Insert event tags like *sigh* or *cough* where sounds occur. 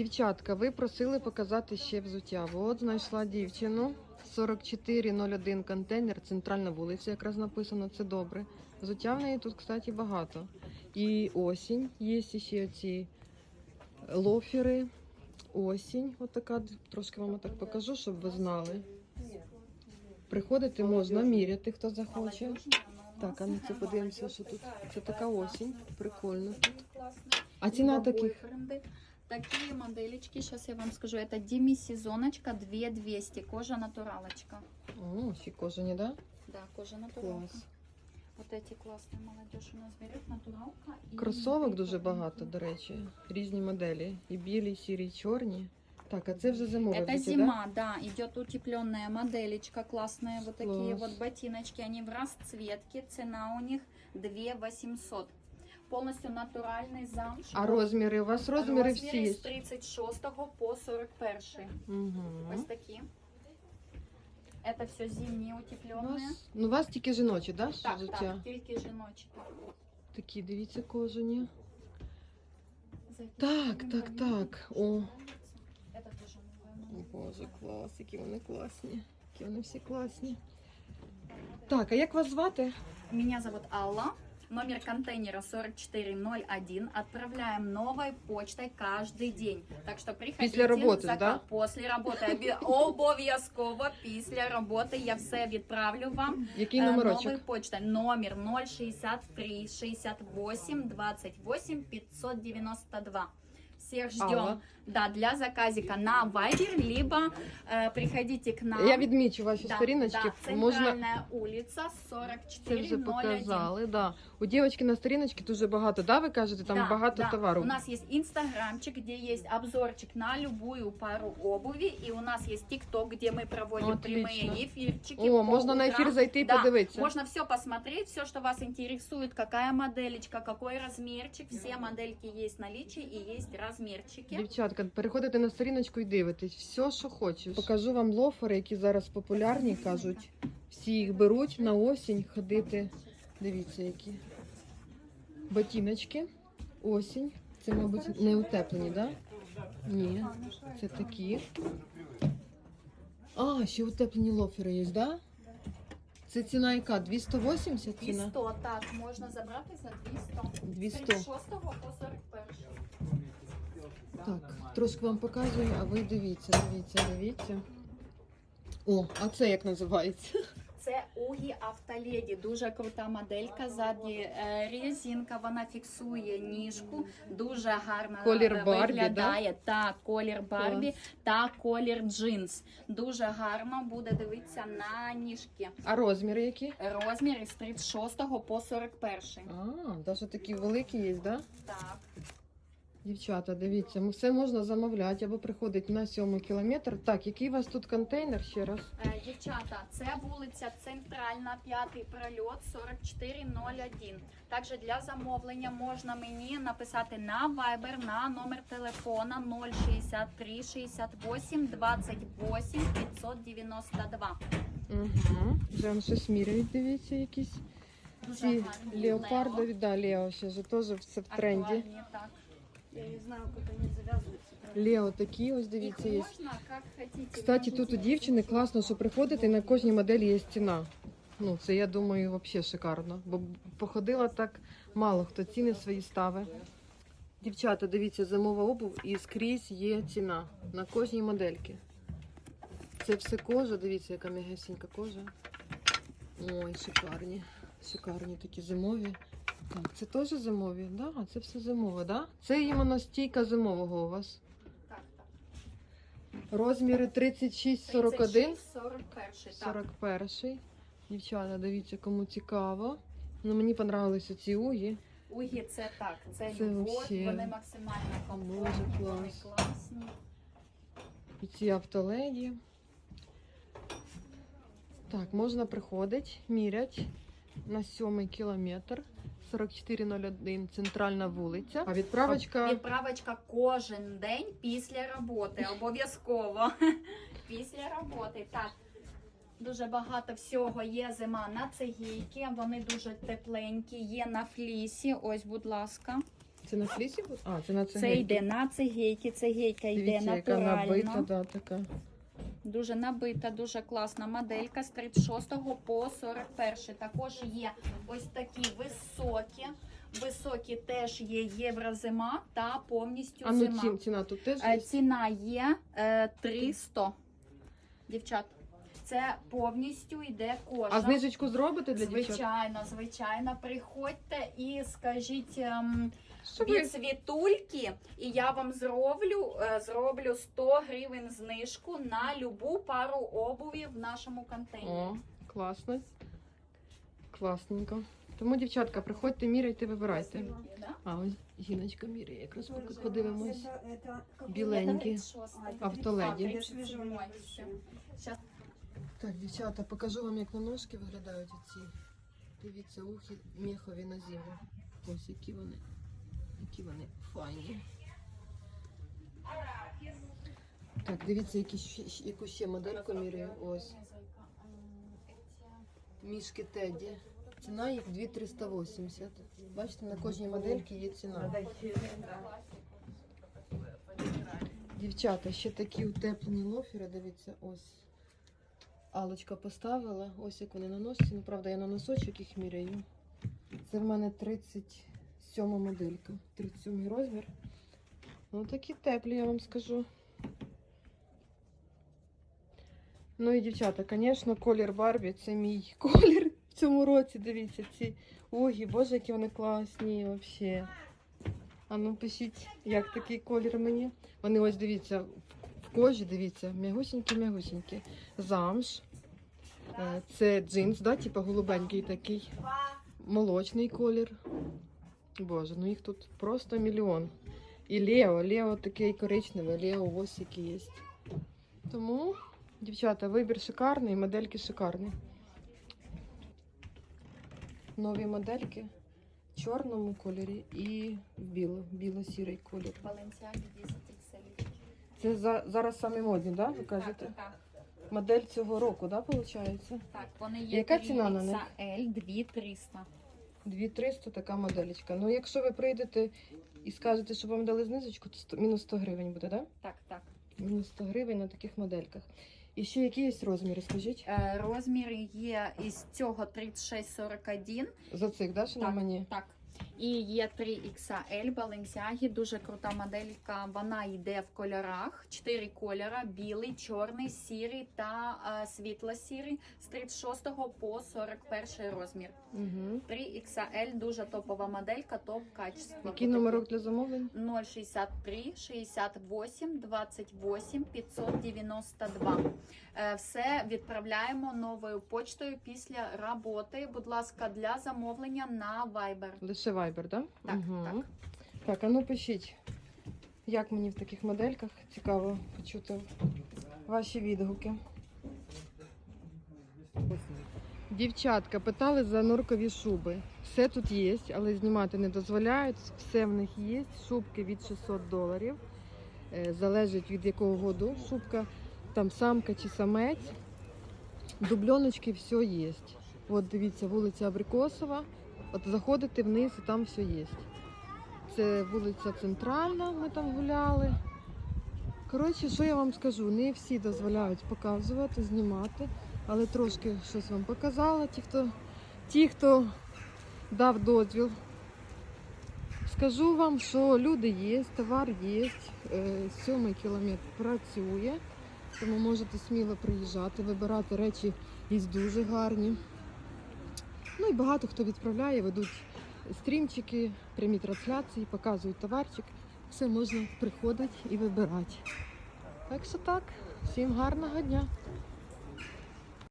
Дівчатка, ви просили показати ще взуття. От знайшла дівчину. 4401 контейнер, центральна вулиця, якраз написано, це добре. Взуття в неї тут, кстати, багато. І осінь, є ще ці лофери. Осінь, от така, трошки вам так покажу, щоб ви знали. Приходити можна, міряти, хто захоче. Так, а ну це подивимося, що тут. Це така осінь. Прикольно тут. А ціна таких? Бренды. Такие моделечки, сейчас я вам скажу, это демисезоночка 2200, кожа натуралочка. О, ще кожані, да? Да, кожа натуралка. Клас. Вот эти классные молодежь у нас берет, натуралка. и Кросовок дуже прикольные. багато, до речі. Різні моделі. І білі, і сірі, і чорні. Так, а це вже зимове Это взуття, зима, да? идет утепленная моделечка, классные вот такие Класс. вот ботиночки, они в расцветке, цена у них 2 800. Полностью натуральный замш. А розміри? У вас розміри всі Розміри є? з 36 по 41. Угу. Ось такі. Это все зимние У утепленные. вас, ну, у вас тільки жіночі, да? ще Так, взуття? так, тільки жіночі. Такі, дивіться, кожані. Зайдіть, Так, будемо так, поміряти. так. О, Это тоже новая О, модель. Боже, клас, які вони класні. Які вони всі класні. Так, а як вас звати? Меня зовут Алла. Номер контейнера 4401. Отправляем новой почтой каждый день. Так что приходите. Після роботи, зака- да? После роботи. Обі- Обов'язково після роботи я все відправлю вам. Який Е, номерочок? Новий почта. Номер 063 68 28 592. Всех ждем. Алла. Да, для заказика на Viber, либо э, приходите к нам. Я відмічу ваші Да, сторіночки. Да, Можна центральная улица це вже 4401. показали. Да. У дівчинки на сторіночці дуже багато, да? Ви кажете, там Да, багато да. товару. У нас есть инстаграмчик, где есть обзорчик на любую пару обуви. И у нас есть тикток, где мы проводим Отлично. прямые эфирчики. О, по можна на утрам. ефір зайти і Да, подивитися. Можно все посмотреть, все, что вас интересует, какая моделечка, какой размерчик. Все модельки есть в наличии и есть Размерчики. Дівчатка, переходите на сторіночку і дивитесь. Все, що хочеш. Покажу вам лофери, які зараз популярні, кажуть. Всі їх беруть на осінь ходити. Дивіться, які. Ботиночки. Осінь. Це, мабуть, не утеплені, так? Да? Ні. Це такі. А, ще утеплені лофери є, так? Да? Це ціна яка? 280 ціна? 200, так, можна забрати за 200. 200. 36 по 41. Так, трошки вам показую, а ви дивіться, дивіться, дивіться. О, а це як називається? Це Угі Автоледі, дуже крута моделька. Ззаді е, резинка, вона фіксує ніжку, дуже гарно Колір Барбі, виглядає. Так, колір Барбі та колір джинс. Дуже гарно буде дивитися на ніжки. А розміри які? Розміри з 36 по 41. А, навіть такі великі є, да? Так. Дівчата, дивіться, все можна замовляти або приходить на сьомий кілометр. Так, який у вас тут контейнер ще раз? Е, Дівчата, це вулиця Центральна, п'ятий прольот 4401. Також для замовлення можна мені написати на Viber на номер телефона 063 68 28 592. Угу. Прям щось міряють, дивіться, якісь. Дуже Ці гарні леопардові, да, Лео ще теж все в тренді. Актуальні, так. Я не знаю, как они завязываются. Лео такі, ось дивіться, є. можна, як хотіте. Кстати, тут у дівчини класно, що приходите, і на кожній моделі є ціна. Ну, це я думаю, взагалі шикарно. Бо походила так мало хто ціни свої стави. Дівчата, дивіться, зимова обув і скрізь є ціна на кожній модельки. Це все кожа, дивіться, яка м'ягесенька кожа. Ой, шикарні. Шикарні такі зимові. Так, це теж зимові, да? Це все зимове, да? Це іменно стійка зимового у вас. Так, так. Розміри 36, 41. 36, 41, так. 41. Дівчата, дивіться, кому цікаво. Ну, мені понравилися ці угі. Угі це так, це, Це любов, вообще вони максимально комфортні, дуже вони класні. І ці автоледі. Так, можна приходити, мірять на сьомий кілометр. 4401 центральна вулиця. А відправочка Відправочка кожен день після роботи. Обов'язково. *laughs* Після роботи. Так. Дуже багато всього є зима на цегійки, вони дуже тепленькі, є на флісі. Ось, будь ласка. Це на флісі? А, це на Це йде на цегейки, цегейка йде Дивіться, яка набита, натурально. да, така. Дуже набита, дуже класна моделька з 36 по 41. Також є ось такі високі. Високі теж є єврозима та повністю А ну зима. ці- ціна тут теж Е, є? Ціна є е, 300. Дівчат, це повністю йде кожа. А знижечку зробите для дівчат? Звичайно, звичайно, приходьте і скажіть ем? Від світульки, і я вам зроблю, е, зроблю 100 гривень знижку на любу пару обуві в нашому контейнері. О, класно. Класненько. Тому, дівчатка, приходьте, міряйте, вибирайте. А ось жіночка міряє, якраз поки подивимось. Біленькі. Автоледі. А, Я 37-й. свіжу Щас. Щас. Так, дівчата, покажу вам, як на ножки виглядають ці. Дивіться, ухи мехові на зиму. Ось які вони. Які вони файні. Так, дивіться, які ще, яку ще модельку міряю. Ось. Мішки Теді. Ціна їх 2380. Бачите, на кожній модельці є ціна. Дівчата, ще такі утеплені лофери, дивіться, ось. Алочка поставила, ось як вони на. Ну, правда, я на носочок їх міряю. Це в мене 37 моделька, 37 розмір. Ну, такі теплі, я вам скажу. Ну і дівчата, звісно, колір Барбі це мій *laughs* колір в цьому році. Дивіться, ці огі, боже, які вони класні взагалі. А ну пишіть, як такий колір мені. Вони ось дивіться, в кожі, дивіться, м'ягусінькі-м'ягусінькі. Замш. Е, Це джинс, да, типу голубенький такий. Молочний колір. Боже, ну їх тут просто мільйон. І Лео, Лео такий коричневий, Лео ось який є. Тому, дівчата, вибір шикарний, модельки шикарні. Нові модельки в чорному кольорі і в біло, біло-сірий колір. Balenciaga 10 XL. Це за, зараз самі модні, да? Ви кажете? Так, так, Модель цього року, да, виходить? так. Вони є Яка ціна на них? XL 2300. 2300 така моделька. Ну, якщо ви прийдете і скажете, що вам дали знижечку, то 100, мінус 100 гривень буде, да? Так, так. Мінус 100 гривень на таких модельках. І ще які є розміри, скажіть? Е, Розміри є із цього 36-41. За цих, да, що на Так. мені? Так. І є 3XL Balenciaga, дуже крута моделька. Вона йде в кольорах. Чотири кольора: білий, чорний, сірий та е, світло-сірий з 36 по 41 розмір. Угу. 3XL дуже топова моделька, топ качество. Який номерок для замовлень? 063 68 28 592. Е, Все відправляємо новою почтою після роботи. Будь ласка, для замовлення на Viber. Лише Viber, да? Так, Мгм. так. Так, а ну пишіть, як мені в таких модельках цікаво почути ваші відгуки. Дівчатка питали за норкові шуби. Все тут є, але знімати не дозволяють. Все в них є. Шубки від 600 доларів. Е, Залежить від якого году шубка, там самка чи самець. Дубльоночки все є. От дивіться, вулиця Абрикосова. От заходите вниз і там все є. Це вулиця Центральна, ми там гуляли. Коротше, що я вам скажу, не всі дозволяють показувати, знімати, але трошки щось вам показала, ті, хто, ті, хто дав дозвіл. Скажу вам, що люди є, товар є, е, сьомий кілометр працює, тому можете сміло приїжджати, вибирати речі є дуже гарні. Ну і багато хто відправляє, ведуть стрімчики, прямі трансляції, показують товарчик. Все можна приходити і вибирати. Так що так, всім гарного дня.